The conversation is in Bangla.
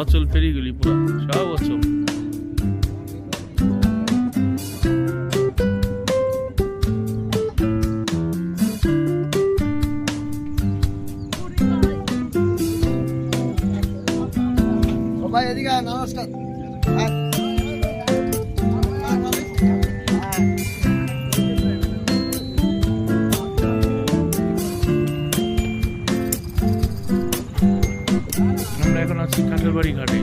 অচল ফেরিগুলি পুরো সব অচল। ভাই এদিকে নমস্কার। আছি কাঁঠালবাড়ি ঘাটে।